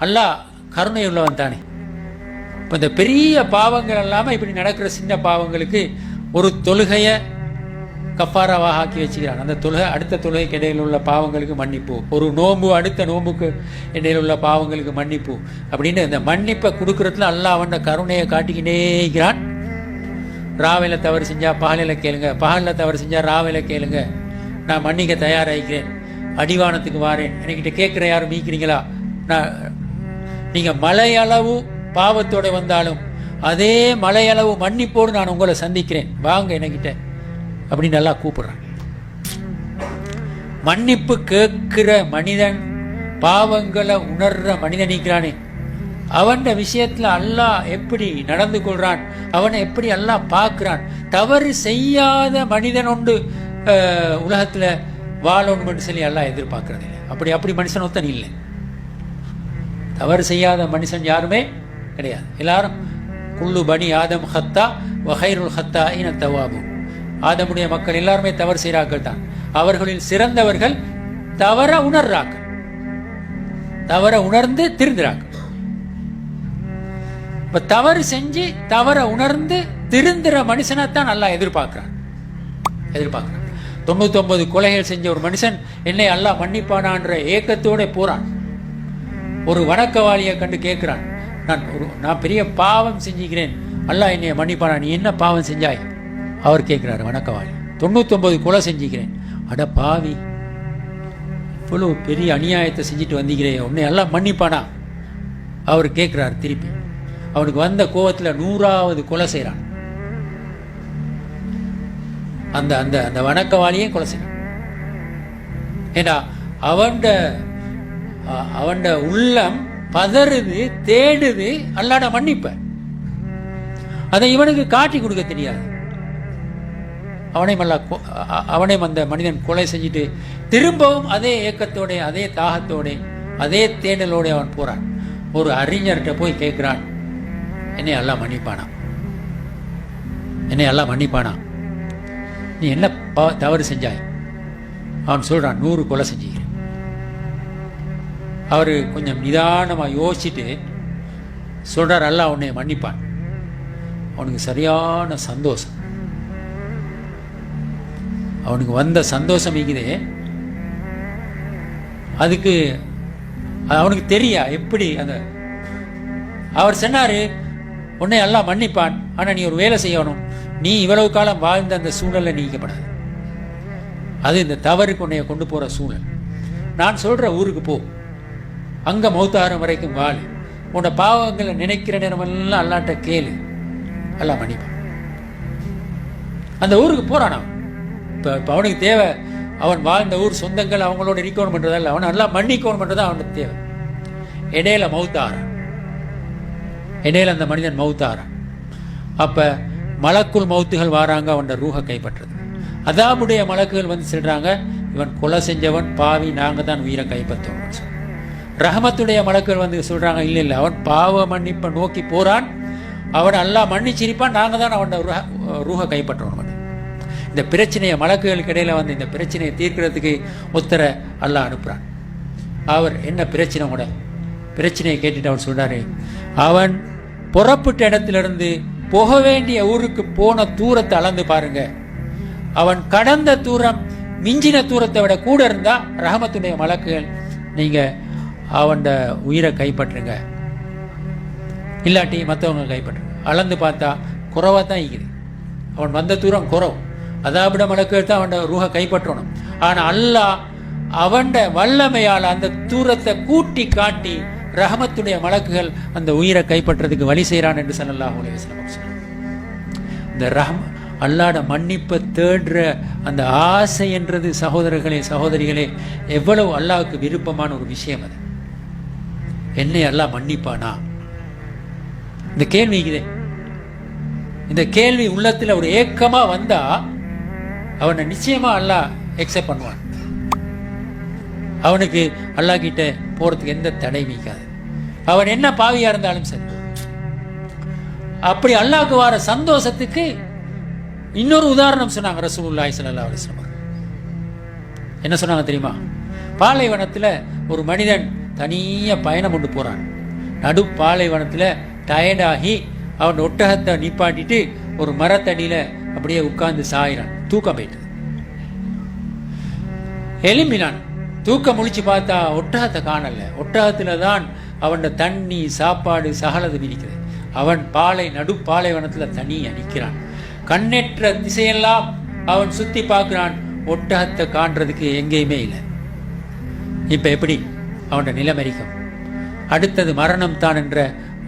அல்லாஹ் கருணை உள்ளவன் தானே. இப்போ இந்த பெரிய பாவங்கள் இல்லாமல் இப்படி நடக்கிற சின்ன பாவங்களுக்கு ஒரு தொழுகையை கஃபாராவாக ஆக்கி வச்சுக்கிறான். அந்த தொழுகை அடுத்த தொழுகைக்கு இடையில் உள்ள பாவங்களுக்கு மன்னிப்பு. ஒரு நோம்பு அடுத்த நோம்புக்கு இடையில் உள்ள பாவங்களுக்கு மன்னிப்பு. அப்படின்னு இந்த மன்னிப்பை கொடுக்கறதுல அல்லா அவன் கருணையை காட்டிக்கிட்டே இருக்கிறான். ராவையில் தவறு செஞ்சால் பகலில் கேளுங்க. பகலில் தவறு செஞ்சால் ராவையில் கேளுங்க. நான் மன்னிக்க தயாராகிக்கிறேன் அடிவானத்துக்கு வாரேன். என்கிட்ட கேட்குற யாரும் மீக்கிறீங்களா நான் நீங்கள் மலையளவு பாவத்தோடு வந்தாலும் அதே மலையளவு மன்னிப்போடு நான் உங்களை சந்திக்கிறேன். வாங்க என்கிட்ட அப்படின்னு நல்லா கூப்பிட்றாங்க. மன்னிப்பு கேட்கிற மனிதன் பாவங்களை உணர்ற மனிதன் நிற்கிறானே அவன் விஷயத்தில் அல்லாஹ் எப்படி நடந்து கொள்றான்? அவனை எப்படி அல்லாஹ் பார்க்குறான்? தவறு செய்யாத மனிதன் உண்டு உலகத்தில் வாழணும்னு சொல்லி எல்லாம் எதிர்பார்க்கறது இல்லை அப்படி அப்படி மனுஷன் ஒத்தன் இல்லை. தவறு செய்யாத மனுஷன் யாருமே கிடையாது. எல்லாரும் குள்ளு பனி ஆதம் ஹத்தா வஹைருல் ஹத்தா இன தவாபு. ஆதமுடைய மக்கள் எல்லாருமே தவறு செய்கிறார்கள் தான். அவர்களில் சிறந்தவர்கள் தவற உணர்றாங்க தவற உணர்ந்து திருந்துறாங்க இப்ப தவறு செஞ்சு தவற உணர்ந்து திருந்துற மனுஷனைத்தான் நல்லா எதிர்பார்க்கிறான். எதிர்பார்க்கிறான். தொண்ணூத்தொன்பது கொலைகள் செஞ்ச ஒரு மனுஷன் என்னை அல்லாஹ் மன்னிப்பானான்ற ஏக்கத்தோட போறான். ஒரு வணக்கவாளியை கண்டு கேட்கிறான். நான் ஒரு நான் பெரிய பாவம் செஞ்சுக்கிறேன் அல்லாஹ் என்னைய மன்னிப்பானா? நீ என்ன பாவம் செஞ்சாய்? அவர் கேட்குறாரு வணக்கவாளி தொண்ணூத்தொம்பது கொலை செஞ்சுக்கிறேன் அட பாவி இவ்வளோ பெரிய அநியாயத்தை செஞ்சுட்டு வந்தீங்களே உன்னை எல்லாம் மன்னிப்பானா? அவர் கேட்குறாரு திருப்பி. அவனுக்கு வந்த கோவத்தில் நூறாவது கொலை செய்கிறான். அந்த அந்த அந்த வணக்கவாளியே கொலை செய்கிறான். ஏன்னா அவன்கிட்ட அவன் உள்ளம் பதறுது தேடுது அல்லாட மன்னிப்ப. அதை இவனுக்கு காட்டி கொடுக்க தெரியாது. அவனையும் அல்ல அவனையும் அந்த மனிதன் கொலை செஞ்சுட்டு திரும்பவும் அதே ஏக்கத்தோட அதே தாகத்தோட அதே தேடலோட அவன் போறான். ஒரு அறிஞர்கிட்ட போய் கேட்கிறான் என்னை எல்லாம் மன்னிப்பானா? என்னை எல்லாம் மன்னிப்பானா? நீ என்ன தவறு செஞ்சாய்? அவன் சொல்றான் நூறு கொலை செஞ்சு. அவர் கொஞ்சம் நிதானமாக யோசிச்சுட்டு சொல்கிறார் அல்ல அவனை மன்னிப்பான். அவனுக்கு சரியான சந்தோஷம். அவனுக்கு வந்த சந்தோஷம் இருக்குதே அதுக்கு அவனுக்கு தெரியா எப்படி அந்த அவர் சொன்னார் உன்னை எல்லாம் மன்னிப்பான் ஆனால் நீ ஒரு வேலை செய்யணும். நீ இவ்வளவு காலம் வாழ்ந்த அந்த சூழலை நீக்கப்படாது. அது இந்த தவறுக்கு உன்னைய கொண்டு போகிற சூழல் நான் சொல்கிற ஊருக்கு போ. அங்க மௌத்தாரம் வரைக்கும் வாழ். உன்னோட பாவங்களை நினைக்கிற நேரமெல்லாம் அல்லாட்ட கேளு. எல்லாம் மன்னிப்பான். அந்த ஊருக்கு போகிறான் அவன். இப்போ இப்போ அவனுக்கு தேவை அவன் வாழ்ந்த ஊர் சொந்தங்கள் அவங்களோட இருக்கணும் இல்லை அவன் நல்லா மன்னிக்கணும் பண்றதா அவனுக்கு தேவை. இடையில மௌத்தாரான் இடையில அந்த மனிதன் மௌத்தாரான் அப்போ மலக்குள் மௌத்துகள் வாராங்க அவன் ரூஹை கைப்பற்றுறது. அதாவுடைய மலக்குகள் வந்து சொல்றாங்க இவன் கொலை செஞ்சவன் பாவி நாங்கள் தான் உயிரை கைப்பற்றோம்னு சொல்லி. ரஹமத்துடைய மலக்குகள் வந்து சொல்கிறாங்க இல்லை இல்லை அவன் பாவ மன்னிப்பை நோக்கி போகிறான் அவன் அல்லாஹ் மன்னிச்சிருப்பான். நாங்கள் தான் அவன் ரூஹை கைப்பற்றணும் இந்த பிரச்சனையை மலக்குகளுக்கு இடையில் வந்து இந்த பிரச்சனையை தீர்க்கிறதுக்கு ஒத்தர அல்லாஹ் அனுப்புகிறான் அவர் என்ன பிரச்சனை கூட? பிரச்சனையை கேட்டுட்டு அவர் சொல்றாரு அவன் புறப்பட்ட இடத்திலிருந்து போக வேண்டிய ஊருக்கு போன தூரத்தை அளந்து பாருங்க. அவன் கடந்த தூரம் மிஞ்சின தூரத்தை விட கூட இருந்தால் ரஹமத்துடைய மலக்குகள் நீங்கள் அவன் உயிரை கைப்பற்றுங்க. இல்லாட்டி மற்றவங்க கைப்பற்றுங்க. அளந்து பார்த்தா குறவாக தான் இருக்குது. அவன் வந்த தூரம் குறவு. அதாவிட மலக்கு தான் அவன் ரூஹை கைப்பற்றணும். ஆனா அல்லாஹ் அவன் வல்லமையால் அந்த தூரத்தை கூட்டி காட்டி ரஹமத்துடைய மலக்குகள் அந்த உயிரை கைப்பற்றதுக்கு வழி செய்கிறான் என்று ஸல்லல்லாஹு அலைஹி இந்த ரஹம் அல்லாட மன்னிப்பை தேடுற அந்த ஆசை என்றது சகோதரர்களே சகோதரிகளே எவ்வளவு அல்லாவுக்கு விருப்பமான ஒரு விஷயம் அது. என்னை எல்லாம் மன்னிப்பானா? இந்த கேள்வி இருக்குதே இந்த கேள்வி உள்ளத்துல ஒரு ஏக்கமா வந்தா அவனை நிச்சயமா அல்லாஹ் எக்ஸெப்ட் பண்ணுவான். அவனுக்கு அல்லாஹ் கிட்ட போறதுக்கு எந்த தடையும் இருக்காது. அவன் என்ன பாவியா இருந்தாலும் சரி. அப்படி அல்லாவுக்கு வர சந்தோஷத்துக்கு இன்னொரு உதாரணம் சொன்னாங்க ரசூலுல்லாஹி சல்லா அலிஸ்லாம் என்ன சொன்னாங்க தெரியுமா? பாலைவனத்துல ஒரு மனிதன் தனியாக பயணம் கொண்டு போகிறான் நடு பாலைவனத்தில் டயர்டாகி அவன் ஒட்டகத்தை நிப்பாட்டிட்டு ஒரு மரத்தடியில் அப்படியே உட்கார்ந்து சாயிறான். தூக்கம் போயிட்டு. எலும்பினான் தூக்கம் முழிச்சு பார்த்தா ஒட்டகத்தை காணல. ஒட்டகத்தில் தான் அவன் தண்ணி சாப்பாடு சகலது இருக்குது அவன் பாலை நடு தனியாக நிற்கிறான் கண்ணெற்ற திசையெல்லாம் அவன் சுற்றி பார்க்குறான். ஒட்டகத்தை காண்றதுக்கு எங்கேயுமே இல்லை. இப்போ எப்படி? அவனோட நிலைமறிக்கும். அடுத்தது மரணம் தான் என்ற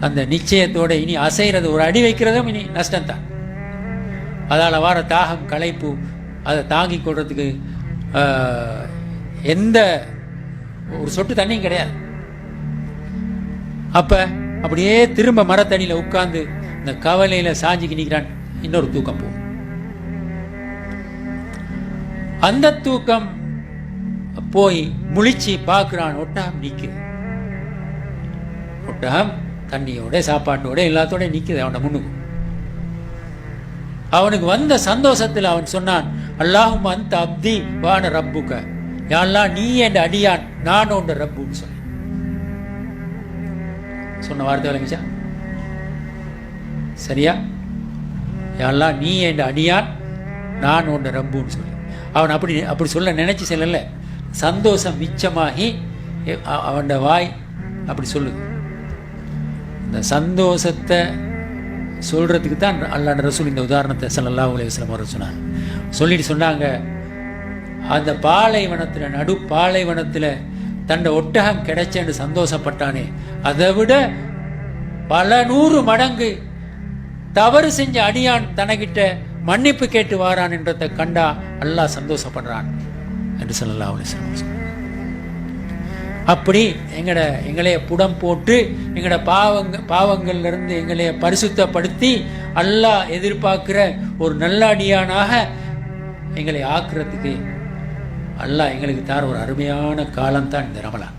அந்த நிச்சயத்தோட இனி அசைகிறது. ஒரு அடி வைக்கிறதும் இனி நஷ்டம்தான். அதால் வார தாகம் களைப்பு அதை தாங்கி கொடுறதுக்கு எந்த ஒரு சொட்டு தண்ணியும் கிடையாது. அப்ப அப்படியே திரும்ப மரத்தடியில் உட்காந்து இந்த கவலையில் சாஞ்சிக்கு நிற்கிறான் இன்னொரு தூக்கம் போகும். அந்த தூக்கம் போய் முழிச்சு பார்க்குறான். ஒட்டகம் நிற்குது. ஒட்டகம் தண்ணியோட சாப்பாட்டோட எல்லாத்தோட நிற்குது அவனை முன்னுக்கு. அவனுக்கு வந்த சந்தோஷத்தில் அவன் சொன்னான் அல்லாஹும் அந்த அப்தி வான ரப்புக்க. யாரெல்லாம் நீ என் அடியான் நான் உண்ட ரப்புன்னு சொன்னேன். சொன்ன வார்த்தை விளங்கிச்சா? சரியா? யாரெல்லாம் நீ என் அடியான் நான் உண்ட ரப்புன்னு சொல்லி அவன் அப்படி அப்படி சொல்ல நினைச்சு செல்லல. சந்தோஷம் மிச்சமாகி அவன் வாய் அப்படி சொல்லுது. இந்த சந்தோஷத்தை சொல்கிறதுக்கு தான் அல்லாஹ் ரசூல் இந்த உதாரணத்தை ஸல்லல்லாஹு உலக வஸல்லம் அவர் சொன்னாங்க. சொல்லிட்டு சொன்னாங்க அந்த பாலைவனத்தில் நடு பாலைவனத்தில் தன்னை ஒட்டகம் கிடைச்சேன்னு சந்தோஷப்பட்டானே. அதை விட பல நூறு மடங்கு தவறு செஞ்ச அடியான் தனக்கிட்ட மன்னிப்பு கேட்டு வாரான் என்றதை கண்டா அல்லாஹ் சந்தோஷப்படுறான். என்று ஸல்லல்லாஹு அலைஹி அப்படி எங்கட எங்களைய புடம் போட்டு எங்கட பாவங்க பாவங்கள்ல இருந்து எங்களைய பரிசுத்தப்படுத்தி அல்லாஹ் எதிர்பார்க்கிற ஒரு நல்ல அடியானாக எங்களை ஆக்குறதுக்கு அல்லாஹ் எங்களுக்கு தார ஒரு அருமையான காலம்தான் இந்த ரமலான்.